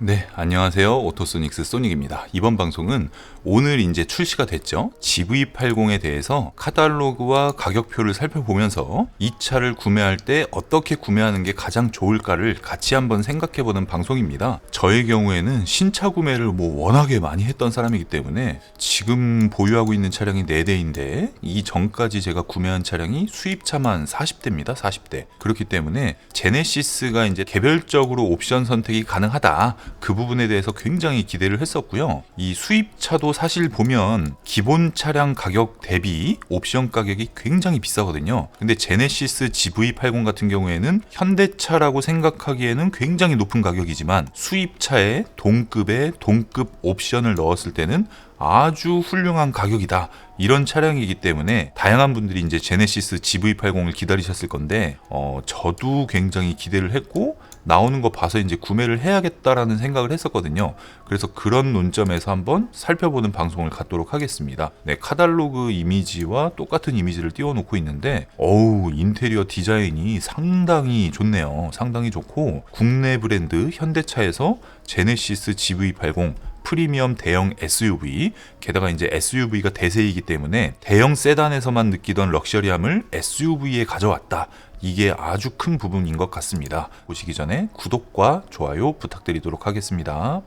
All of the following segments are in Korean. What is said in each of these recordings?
네, 안녕하세요. 오토소닉스 소닉입니다. 이번 방송은 오늘 이제 출시가 됐죠. GV80에 대해서 카탈로그와 가격표를 살펴보면서 이 차를 구매할 때 어떻게 구매하는 게 가장 좋을까를 같이 한번 생각해 보는 방송입니다. 저의 경우에는 신차 구매를 뭐 워낙에 많이 했던 사람이기 때문에 지금 보유하고 있는 차량이 4대인데 이 전까지 제가 구매한 차량이 수입차만 40대입니다. 40대. 그렇기 때문에 제네시스가 이제 개별적으로 옵션 선택이 가능하다. 그 부분에 대해서 굉장히 기대를 했었고요. 이 수입차도 사실 보면 기본 차량 가격 대비 옵션 가격이 굉장히 비싸거든요. 근데 제네시스 GV80 같은 경우에는 현대차라고 생각하기에는 굉장히 높은 가격이지만 수입차에 동급의 동급 옵션을 넣었을 때는 아주 훌륭한 가격이다. 이런 차량이기 때문에 다양한 분들이 이제 제네시스 GV80을 기다리셨을 건데 어, 저도 굉장히 기대를 했고 나오는 거 봐서 이제 구매를 해야겠다라는 생각을 했었거든요. 그래서 그런 논점에서 한번 살펴보는 방송을 갖도록 하겠습니다. 네, 카달로그 이미지와 똑같은 이미지를 띄워놓고 있는데, 어우, 인테리어 디자인이 상당히 좋네요. 상당히 좋고, 국내 브랜드 현대차에서 제네시스 GV80 프리미엄 대형 SUV 게다가 이제 SUV가 대세이기 때문에 대형 세단에서만 느끼던 럭셔리함을 SUV에 가져왔다. 이게 아주 큰 부분인 것 같습니다. 보시기 전에 구독과 좋아요 부탁드리도록 하겠습니다.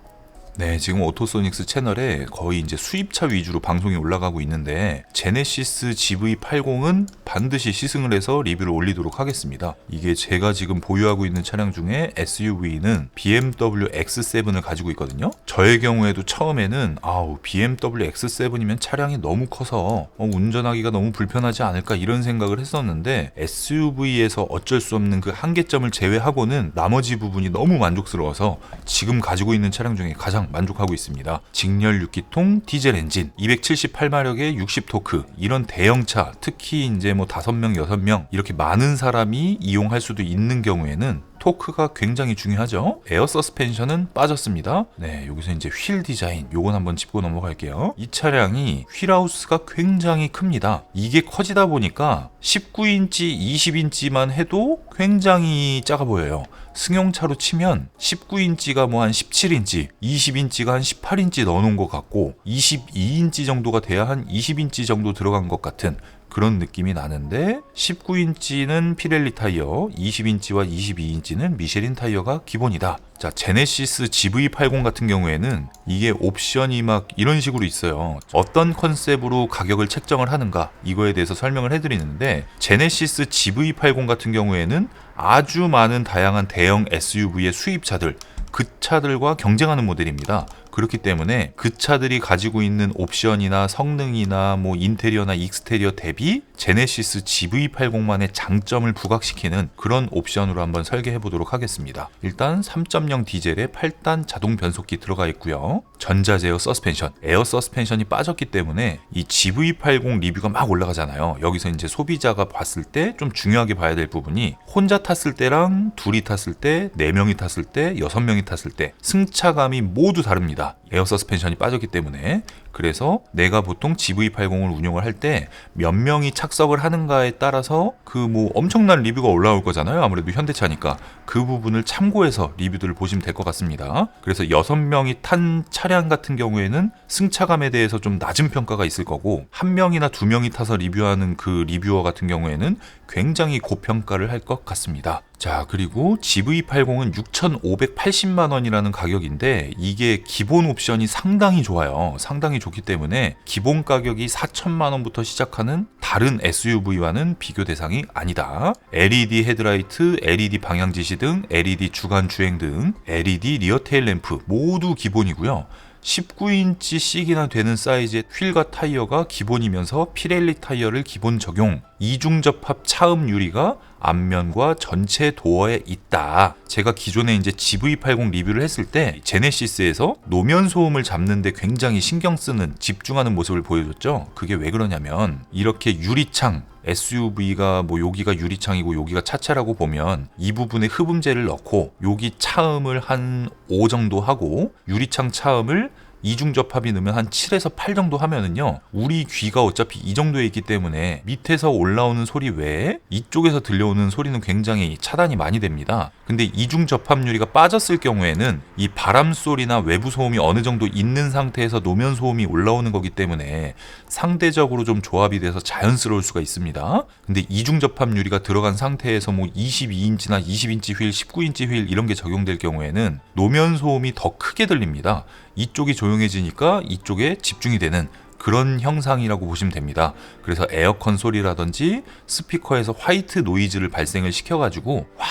네, 지금 오토소닉스 채널에 거의 이제 수입차 위주로 방송이 올라가고 있는데 제네시스 GV80은 반드시 시승을 해서 리뷰를 올리도록 하겠습니다. 이게 제가 지금 보유하고 있는 차량 중에 SUV는 BMW X7을 가지고 있거든요. 저의 경우에도 처음에는 아우 BMW X7이면 차량이 너무 커서 어, 운전하기가 너무 불편하지 않을까 이런 생각을 했었는데 SUV에서 어쩔 수 없는 그 한계점을 제외하고는 나머지 부분이 너무 만족스러워서 지금 가지고 있는 차량 중에 가장 만족하고 있습니다. 직렬 6기통 디젤 엔진 278마력의 60토크 이런 대형차 특히 이제 뭐 5명 6명 이렇게 많은 사람이 이용할 수도 있는 경우에는 토크가 굉장히 중요하죠. 에어 서스펜션은 빠졌습니다. 네, 여기서 이제 휠 디자인 요건 한번 짚고 넘어갈게요. 이 차량이 휠하우스가 굉장히 큽니다. 이게 커지다 보니까 19인치, 20인치만 해도 굉장히 작아 보여요. 승용차로 치면 19인치가 뭐 한 17인치, 20인치가 한 18인치 넣어놓은 것 같고 22인치 정도가 돼야 한 20인치 정도 들어간 것 같은 그런 느낌이 나는데 19인치는 피렐리 타이어, 20인치와 22인치는 미쉐린 타이어가 기본이다. 자, 제네시스 GV80 같은 경우에는 이게 옵션이 막 이런 식으로 있어요. 어떤 컨셉으로 가격을 책정을 하는가 이거에 대해서 설명을 해드리는데 제네시스 GV80 같은 경우에는 아주 많은 다양한 대형 SUV의 수입차들 그 차들과 경쟁하는 모델입니다. 그렇기 때문에 그 차들이 가지고 있는 옵션이나 성능이나 뭐 인테리어나 익스테리어 대비 제네시스 GV80만의 장점을 부각시키는 그런 옵션으로 한번 설계해 보도록 하겠습니다. 일단 3.0 디젤에 8단 자동 변속기 들어가 있고요. 전자 제어 서스펜션, 에어 서스펜션이 빠졌기 때문에 이 GV80 리뷰가 막 올라가잖아요. 여기서 이제 소비자가 봤을 때 좀 중요하게 봐야 될 부분이 혼자 탔을 때랑 둘이 탔을 때, 네 명이 탔을 때, 여섯 명이 탔을 때 승차감이 모두 다릅니다. 있습니다. 에어 서스펜션이 빠졌기 때문에 그래서 내가 보통 GV80을 운영을 할 때 몇 명이 착석을 하는가에 따라서 그 뭐 엄청난 리뷰가 올라올 거잖아요. 아무래도 현대차니까 그 부분을 참고해서 리뷰들을 보시면 될 것 같습니다. 그래서 6명이 탄 차량 같은 경우에는 승차감에 대해서 좀 낮은 평가가 있을 거고 한 명이나 두 명이 타서 리뷰하는 그 리뷰어 같은 경우에는 굉장히 고평가를 할 것 같습니다. 자, 그리고 GV80은 6,580만 원이라는 가격인데 이게 기본 옵션 이 상당히 좋아요. 상당히 좋기 때문에 기본 가격이 4천만 원부터 시작하는 다른 SUV와는 비교 대상이 아니다. LED 헤드라이트, LED 방향 지시 등, LED 주간 주행 등, LED 리어 테일 램프 모두 기본이고요. 19인치 씩이나 되는 사이즈의 휠과 타이어가 기본이면서 피렐리 타이어를 기본 적용, 이중 접합 차음 유리가 앞면과 전체 도어에 있다. 제가 기존에 이제 GV80 리뷰를 했을 때 제네시스에서 노면 소음을 잡는데 굉장히 신경 쓰는 집중하는 모습을 보여줬죠. 그게 왜 그러냐면 이렇게 유리창 SUV가 뭐 여기가 유리창이고 여기가 차체라고 보면 이 부분에 흡음재를 넣고 여기 차음을 한 5 정도 하고 유리창 차음을 이중 접 합이 넣으면 한 7에서 8 정도 하면은요. 우리 귀가 어차피 이 정도에 있기 때문에 밑에서 올라오는 소리 외에 이쪽에서 들려오는 소리는 굉장히 차단이 많이 됩니다. 근데 이중 접합유리가 빠졌을 경우에는 이 바람 소리나 외부 소음이 어느 정도 있는 상태에서 노면 소음이 올라오는 거기 때문에 상대적으로 좀 조합이 돼서 자연스러울 수가 있습니다. 근데 이중 접합 유리가 들어간 상태에서 뭐 22인치나 20인치 휠, 19인치 휠 이런 게 적용될 경우에는 노면 소음이 더 크게 들립니다. 이쪽이 조용해지니까 이쪽에 집중이 되는 그런 형상이라고 보시면 됩니다. 그래서 에어컨 소리라든지 스피커에서 화이트 노이즈를 발생을 시켜가지고 와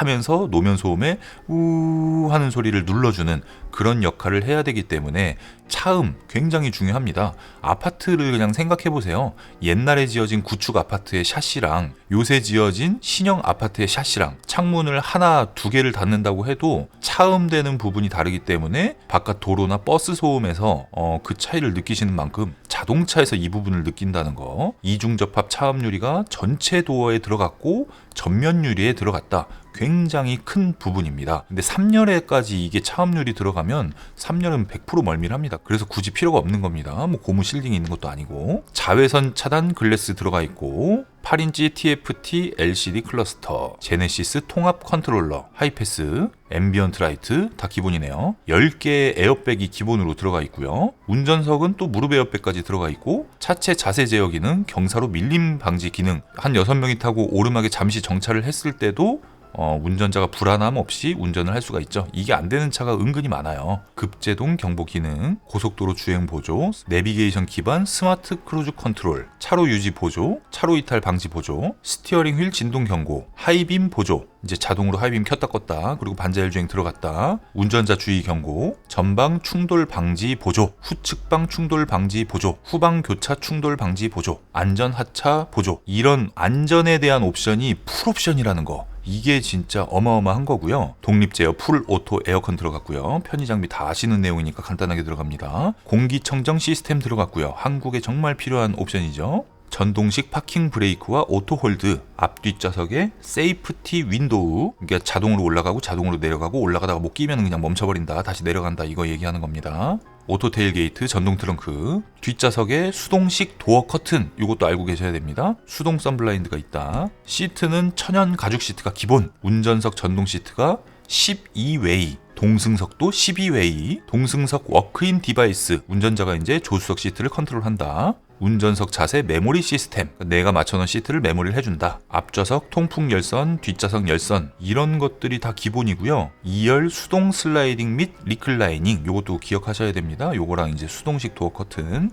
하면서 노면 소음에 우 하는 소리를 눌러주는 그런 역할을 해야 되기 때문에 차음 굉장히 중요합니다. 아파트를 그냥 생각해 보세요. 옛날에 지어진 구축 아파트의 샤시랑 요새 지어진 신형 아파트의 샤시랑 창문을 하나 두 개를 닫는다고 해도 차음되는 부분이 다르기 때문에 바깥 도로나 버스 소음에서 어, 그 차이를 느끼시는 만큼 자동차에서 이 부분을 느낀다는 거 이중 접합 차음 유리가 전체 도어에 들어갔고 전면 유리에 들어갔다. 굉장히 큰 부분입니다. 근데 3열에까지 이게 차음률이 들어가면 3열은 100% 멀밀합니다. 그래서 굳이 필요가 없는 겁니다. 뭐 고무 실링이 있는 것도 아니고 자외선 차단 글래스 들어가 있고 8인치 TFT LCD 클러스터, 제네시스 통합 컨트롤러, 하이패스, 앰비언트 라이트 다 기본이네요. 10개의 에어백이 기본으로 들어가 있고요. 운전석은 또 무릎 에어백까지 들어가 있고 차체 자세 제어 기능, 경사로 밀림 방지 기능 한 6명이 타고 오르막에 잠시 정차를 했을 때도 어, 운전자가 불안함 없이 운전을 할 수가 있죠. 이게 안 되는 차가 은근히 많아요. 급제동 경보 기능, 고속도로 주행 보조, 내비게이션 기반 스마트 크루즈 컨트롤, 차로 유지 보조, 차로 이탈 방지 보조, 스티어링 휠 진동 경고, 하이빔 보조, 이제 자동으로 하이빔 켰다 껐다, 그리고 반자율 주행 들어갔다, 운전자 주의 경고, 전방 충돌 방지 보조, 후측방 충돌 방지 보조, 후방 교차 충돌 방지 보조, 안전 하차 보조, 이런 안전에 대한 옵션이 풀 옵션이라는 거. 이게 진짜 어마어마한 거고요. 독립 제어 풀 오토 에어컨 들어갔고요. 편의 장비 다 아시는 내용이니까 간단하게 들어갑니다. 공기청정 시스템 들어갔고요. 한국에 정말 필요한 옵션이죠. 전동식 파킹 브레이크와 오토 홀드, 앞뒷 좌석에 세이프티 윈도우, 이게 자동으로 올라가고 자동으로 내려가고 올라가다가 못 끼면 그냥 멈춰버린다, 다시 내려간다 이거 얘기하는 겁니다. 오토 테일게이트, 전동 트렁크, 뒷좌석에 수동식 도어 커튼, 이것도 알고 계셔야 됩니다. 수동 썬블라인드가 있다. 시트는 천연 가죽 시트가 기본, 운전석 전동 시트가 12웨이, 동승석도 12웨이, 동승석 워크인 디바이스, 운전자가 이제 조수석 시트를 컨트롤한다. 운전석 자세 메모리 시스템. 내가 맞춰놓은 시트를 메모리를 해준다. 앞좌석 통풍 열선 뒷좌석 열선. 이런 것들이 다 기본이고요. 2열 수동 슬라이딩 및 리클라이닝. 요것도 기억하셔야 됩니다. 요거랑 이제 수동식 도어 커튼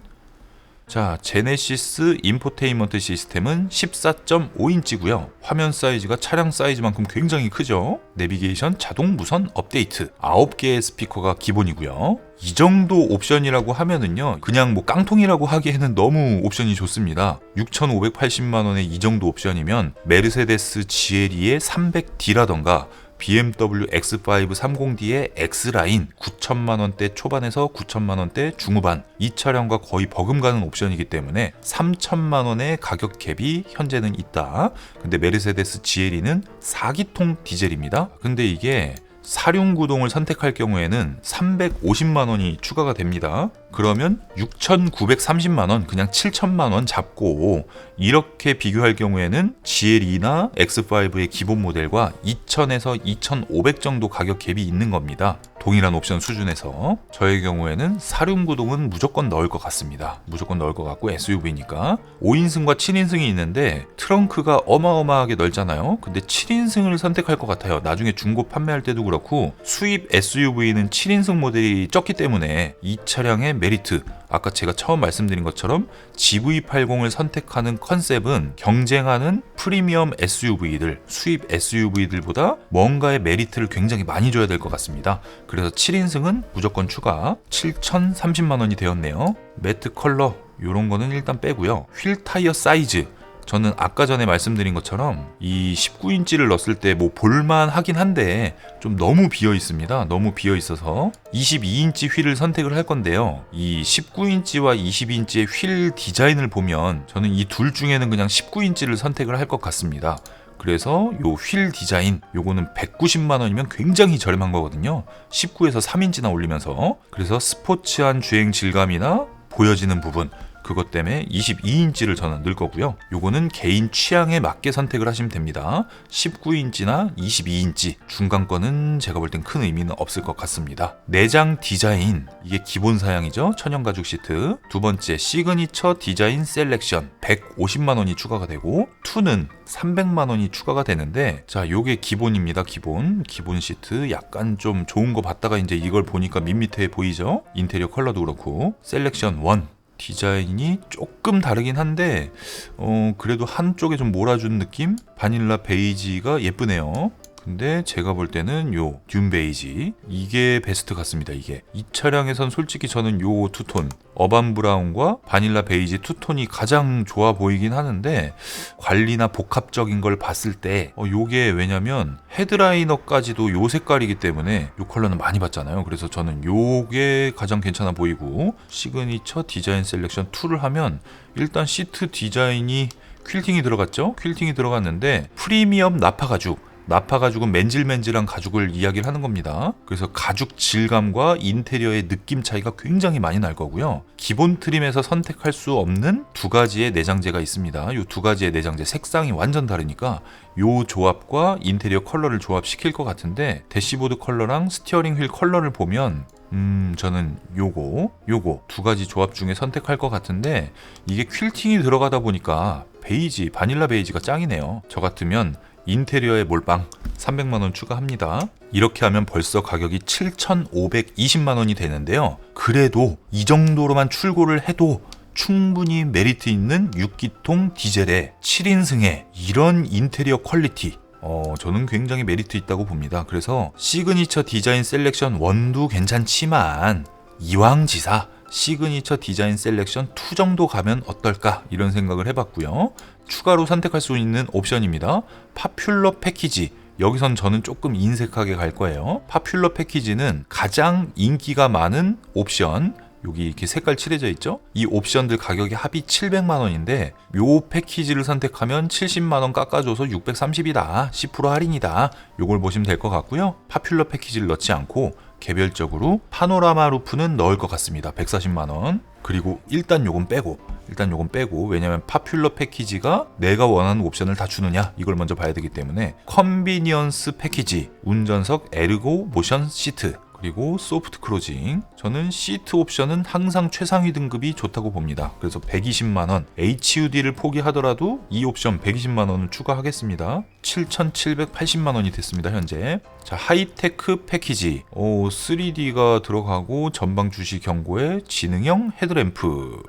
자, 제네시스 인포테인먼트 시스템은 14.5인치고요. 화면 사이즈가 차량 사이즈만큼 굉장히 크죠. 내비게이션 자동 무선 업데이트 9개의 스피커가 기본이고요. 이 정도 옵션이라고 하면은요. 그냥 뭐 깡통이라고 하기에는 너무 옵션이 좋습니다. 6,580만 원의 이 정도 옵션이면 메르세데스 GLE의 300D라던가 BMW X5 30D의 X라인 9천만 원대 초반에서 9천만 원대 중후반 이 차량과 거의 버금가는 옵션이기 때문에 3천만 원의 가격 갭이 현재는 있다. 근데 메르세데스 GLE는 4기통 디젤입니다. 근데 이게 사륜구동을 선택할 경우에는 350만 원이 추가가 됩니다. 그러면 6,930만 원, 그냥 7천만 원 잡고 이렇게 비교할 경우에는 GLE나 X5의 기본 모델과 2,000에서 2,500 정도 가격 갭이 있는 겁니다. 동일한 옵션 수준에서 저의 경우에는 사륜 구동은 무조건 넣을 것 같습니다. 무조건 넣을 것 같고 SUV니까 5인승과 7인승이 있는데 트렁크가 어마어마하게 넓잖아요. 근데 7인승을 선택할 것 같아요. 나중에 중고 판매할 때도 그렇고 수입 SUV는 7인승 모델이 적기 때문에 이 차량의 메리트 아까 제가 처음 말씀드린 것처럼 GV80을 선택하는 컨셉은 경쟁하는 프리미엄 SUV들, 수입 SUV들보다 뭔가의 메리트를 굉장히 많이 줘야 될 것 같습니다. 그래서 7인승은 무조건 추가 7,030만 원이 되었네요. 매트 컬러 이런 거는 일단 빼고요. 휠 타이어 사이즈 저는 아까 전에 말씀드린 것처럼 이 19인치를 넣었을 때 뭐 볼만 하긴 한데 좀 너무 비어 있습니다. 너무 비어 있어서 22인치 휠을 선택을 할 건데요. 이 19인치와 22인치의 휠 디자인을 보면 저는 이 둘 중에는 그냥 19인치를 선택을 할 것 같습니다. 그래서 요 휠 디자인 요거는 190만 원이면 굉장히 저렴한 거거든요. 19에서 3인치나 올리면서 그래서 스포츠한 주행 질감이나 보여지는 부분 그것 때문에 22인치를 저는 넣을 거고요. 요거는 개인 취향에 맞게 선택을 하시면 됩니다. 19인치나 22인치 중간 거는 제가 볼 땐 큰 의미는 없을 것 같습니다. 내장 디자인 이게 기본 사양이죠. 천연 가죽 시트. 두 번째 시그니처 디자인 셀렉션 150만 원이 추가가 되고 2는 300만 원이 추가가 되는데 자 요게 기본입니다. 기본 기본 시트 약간 좀 좋은 거 봤다가 이제 이걸 보니까 밋밋해 보이죠? 인테리어 컬러도 그렇고 셀렉션 1 디자인이 조금 다르긴 한데 어 그래도 한쪽에 좀 몰아준 느낌? 바닐라 베이지가 예쁘네요 근데 제가 볼 때는 요 듄 베이지. 이게 베스트 같습니다 이게. 이 차량에선 솔직히 저는 요 투톤 어반 브라운과 바닐라 베이지 투톤이 가장 좋아 보이긴 하는데 관리나 복합적인 걸 봤을 때 어, 요게 왜냐면 헤드라이너까지도 요 색깔이기 때문에 요 컬러는 많이 봤잖아요. 그래서 저는 요게 가장 괜찮아 보이고 시그니처 디자인 셀렉션 2를 하면 일단 시트 디자인이 퀼팅이 들어갔죠? 퀼팅이 들어갔는데 프리미엄 나파 가죽 나파 가죽은 맨질맨질한 가죽을 이야기를 하는 겁니다. 그래서 가죽 질감과 인테리어의 느낌 차이가 굉장히 많이 날 거고요. 기본 트림에서 선택할 수 없는 두 가지의 내장재가 있습니다. 이 두 가지의 내장재 색상이 완전 다르니까 요 조합과 인테리어 컬러를 조합시킬 것 같은데 대시보드 컬러랑 스티어링 휠 컬러를 보면 음, 저는 요거, 요거 두 가지 조합 중에 선택할 것 같은데 이게 퀼팅이 들어가다 보니까 베이지, 바닐라 베이지가 짱이네요. 저 같으면 인테리어에 몰빵 300만 원 추가합니다. 이렇게 하면 벌써 가격이 7,520만 원이 되는데요. 그래도 이 정도로만 출고를 해도 충분히 메리트 있는 6기통 디젤의 7인승의 이런 인테리어 퀄리티 어, 저는 굉장히 메리트 있다고 봅니다. 그래서 시그니처 디자인 셀렉션 1도 괜찮지만 이왕 지사 시그니처 디자인 셀렉션 2 정도 가면 어떨까 이런 생각을 해봤고요. 추가로 선택할 수 있는 옵션입니다. 파퓰러 패키지. 여기선 저는 조금 인색하게 갈 거예요. 파퓰러 패키지는 가장 인기가 많은 옵션, 여기 이렇게 색깔 칠해져 있죠? 이 옵션들 가격이 합이 700만 원인데 요 패키지를 선택하면 70만 원 깎아줘서 630이다. 10% 할인이다. 요걸 보시면 될 것 같고요. 파퓰러 패키지를 넣지 않고 개별적으로 파노라마 루프는 넣을 것 같습니다. 140만 원. 그리고 일단 요건 빼고 일단 요건 빼고 왜냐면 파퓰러 패키지가 내가 원하는 옵션을 다 주느냐 이걸 먼저 봐야 되기 때문에 컨비니언스 패키지 운전석 에르고 모션 시트 그리고 소프트 크로징. 저는 시트 옵션은 항상 최상위 등급이 좋다고 봅니다. 그래서 120만 원, HUD를 포기하더라도 이 옵션 120만 원을 추가하겠습니다. 7,780만 원이 됐습니다, 현재. 자, 하이테크 패키지. 오, 3D가 들어가고 전방 주시 경고에 지능형 헤드램프.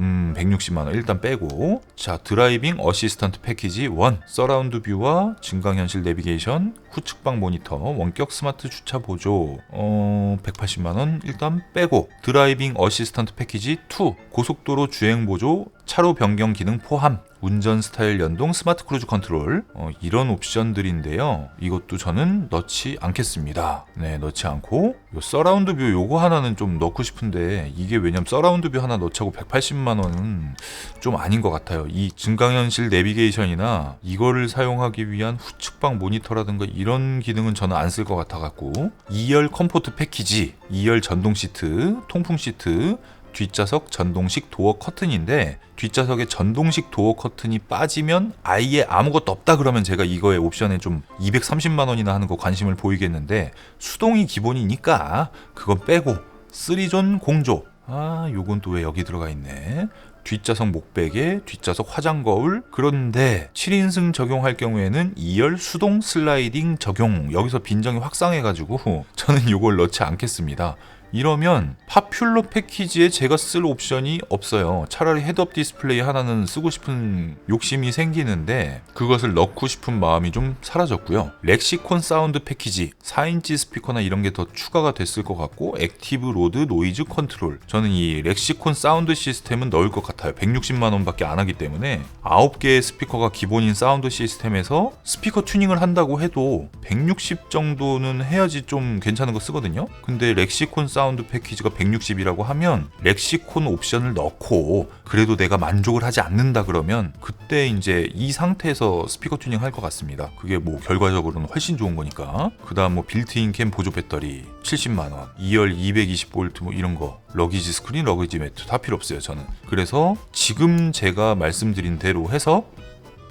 음, 160만원 일단 빼고 자 드라이빙 어시스턴트 패키지 1 서라운드 뷰와 증강현실 내비게이션 후측방 모니터 원격 스마트 주차 보조 어 180만원 일단 빼고 드라이빙 어시스턴트 패키지 2 고속도로 주행 보조 차로 변경 기능 포함 운전 스타일 연동 스마트 크루즈 컨트롤 어, 이런 옵션들인데요. 이것도 저는 넣지 않겠습니다. 네, 넣지 않고 요 서라운드 뷰 요거 하나는 좀 넣고 싶은데 이게 왜냐면 서라운드 뷰 하나 넣자고 180만 원은 좀 아닌 것 같아요. 이 증강현실 내비게이션이나 이거를 사용하기 위한 후측방 모니터라든가 이런 기능은 저는 안 쓸 것 같아 갖고 2열 컴포트 패키지, 2열 전동 시트, 통풍 시트 뒷좌석 전동식 도어 커튼인데 뒷좌석에 전동식 도어 커튼이 빠지면 아예 아무것도 없다 그러면 제가 이거의 옵션에 좀 230만 원이나 하는 거 관심을 보이겠는데 수동이 기본이니까 그건 빼고 3존 공조 아 요건 또 왜 여기 들어가 있네 뒷좌석 목베개, 뒷좌석 화장 거울. 그런데 7인승 적용할 경우에는 2열 수동 슬라이딩 적용. 여기서 빈정이 확산해가지고 저는 이걸 넣지 않겠습니다. 이러면 파퓰러 패키지에 제가 쓸 옵션이 없어요. 차라리 헤드업 디스플레이 하나는 쓰고 싶은 욕심이 생기는데 그것을 넣고 싶은 마음이 좀 사라졌고요. 렉시콘 사운드 패키지 4인치 스피커나 이런 게 더 추가가 됐을 것 같고 액티브 로드 노이즈 컨트롤 저는 이 렉시콘 사운드 시스템은 넣을 것 같아요. 160만 원밖에 안 하기 때문에 9개의 스피커가 기본인 사운드 시스템에서 스피커 튜닝을 한다고 해도 160 정도는 해야지 좀 괜찮은 거 쓰거든요. 근데 렉시콘 패키지가 160이라고 하면 렉시콘 옵션을 넣고 그래도 내가 만족을 하지 않는다 그러면 그때 이제 이 상태에서 스피커 튜닝 할 것 같습니다. 그게 뭐 결과적으로는 훨씬 좋은 거니까. 그다음 뭐 빌트인 캠 보조 배터리 70만 원, 2열 220V 뭐 이런 거, 러기지 스크린, 러기지 매트 다 필요 없어요 저는. 그래서 지금 제가 말씀드린 대로 해서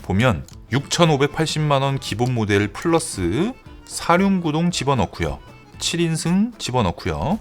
보면 6,580만 원 기본 모델 플러스 사륜구동 집어넣고요. 7인승 집어넣고요.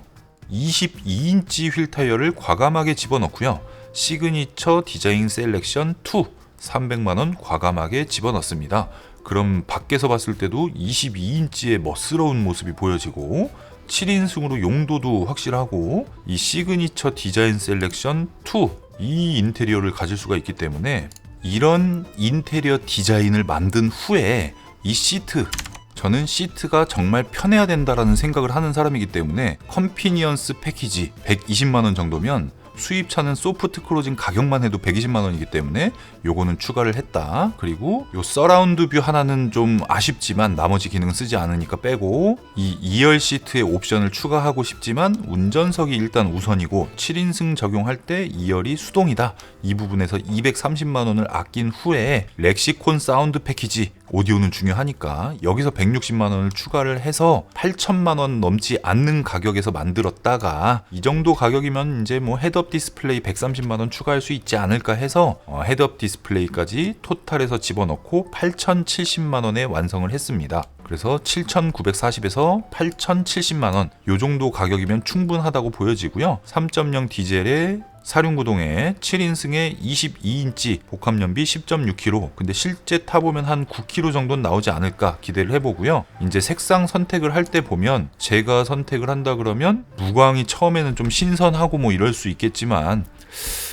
22인치 휠 타이어를 과감하게 집어넣고요. 시그니처 디자인 셀렉션 2 300만 원 과감하게 집어넣습니다. 그럼 밖에서 봤을 때도 22인치의 멋스러운 모습이 보여지고 7인승으로 용도도 확실하고 이 시그니처 디자인 셀렉션 2 이 인테리어를 가질 수가 있기 때문에 이런 인테리어 디자인을 만든 후에 이 시트 저는 시트가 정말 편해야 된다라는 생각을 하는 사람이기 때문에 컨피니언스 패키지 120만 원 정도면 수입차는 소프트 클로징 가격만 해도 120만 원이기 때문에 요거는 추가를 했다. 그리고 요 서라운드 뷰 하나는 좀 아쉽지만 나머지 기능 쓰지 않으니까 빼고 이 2열 시트의 옵션을 추가하고 싶지만 운전석이 일단 우선이고 7인승 적용할 때 2열이 수동이다. 이 부분에서 230만 원을 아낀 후에 렉시콘 사운드 패키지 오디오는 중요하니까 여기서 160만 원을 추가를 해서 8천만 원 넘지 않는 가격에서 만들었다가 이 정도 가격이면 이제 뭐 헤드업 디스플레이 130만 원 추가할 수 있지 않을까 해서 어, 헤드업 디스플레이까지 토탈해서 집어넣고 8,070만 원에 완성을 했습니다. 그래서 7,940에서 8,070만 원, 요 정도 가격이면 충분하다고 보여지고요. 3.0 디젤의 사륜구동에 7인승에 22인치 복합연비 10.6kg 근데 실제 타보면 한 9kg 정도는 나오지 않을까 기대를 해보고요. 이제 색상 선택을 할 때 보면 제가 선택을 한다 그러면 무광이 처음에는 좀 신선하고 뭐 이럴 수 있겠지만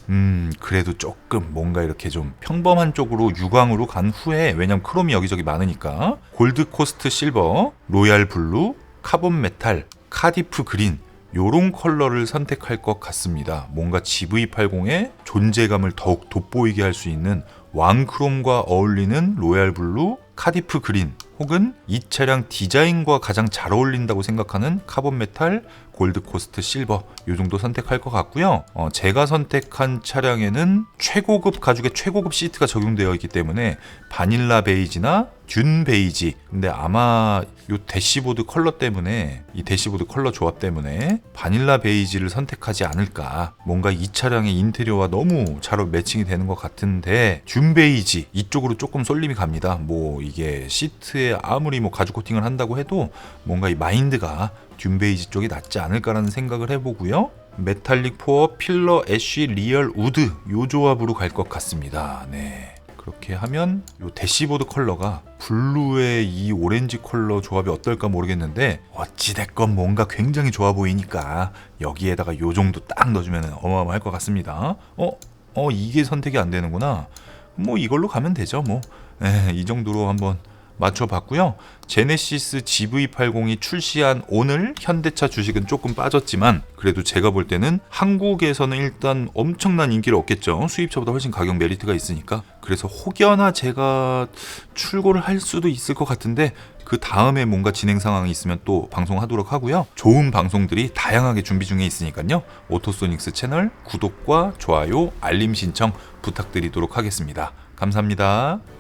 음 그래도 조금 뭔가 이렇게 좀 평범한 쪽으로 유광으로 간 후에 왜냐면 크롬이 여기저기 많으니까. 골드 코스트 실버 로얄 블루 카본 메탈 카디프 그린 요런 컬러를 선택할 것 같습니다. 뭔가 GV80의 존재감을 더욱 돋보이게 할 수 있는 왕크롬과 어울리는 로얄 블루, 카디프 그린 혹은 이 차량 디자인과 가장 잘 어울린다고 생각하는 카본 메탈, 골드 코스트 실버 요 정도 선택할 것 같고요. 어, 제가 선택한 차량에는 최고급 가죽의 최고급 시트가 적용되어 있기 때문에 바닐라 베이지나 균 베이지. 근데 아마 요 대시보드 컬러 때문에 이 대시보드 컬러 조합 때문에 바닐라 베이지를 선택하지 않을까. 뭔가 이 차량의 인테리어와 너무 잘 매칭이 되는 것 같은데 균 베이지 이쪽으로 조금 쏠림이 갑니다. 뭐 이게 시트에 아무리 뭐 가죽 코팅을 한다고 해도 뭔가 이 마인드가 균 베이지 쪽이 낫지 않을까라는 생각을 해보고요. 메탈릭 포어 필러 애쉬 리얼 우드 요 조합으로 갈 것 같습니다. 네. 그렇게 하면 요 대시보드 컬러가 블루의 이 오렌지 컬러 조합이 어떨까 모르겠는데 어찌됐건 뭔가 굉장히 좋아 보이니까 여기에다가 요 정도 딱 넣어주면 어마어마할 것 같습니다. 어? 어 이게 선택이 안 되는구나. 뭐 이걸로 가면 되죠. 뭐. 네, 이 정도로 한번 맞춰봤고요. 제네시스 GV80이 출시한 오늘 현대차 주식은 조금 빠졌지만 그래도 제가 볼 때는 한국에서는 일단 엄청난 인기를 얻겠죠. 수입차보다 훨씬 가격 메리트가 있으니까. 그래서 혹여나 제가 출고를 할 수도 있을 것 같은데 그 다음에 뭔가 진행 상황이 있으면 또 방송하도록 하고요. 좋은 방송들이 다양하게 준비 중에 있으니까요. 오토소닉스 채널 구독과 좋아요, 알림 신청 부탁드리도록 하겠습니다. 감사합니다.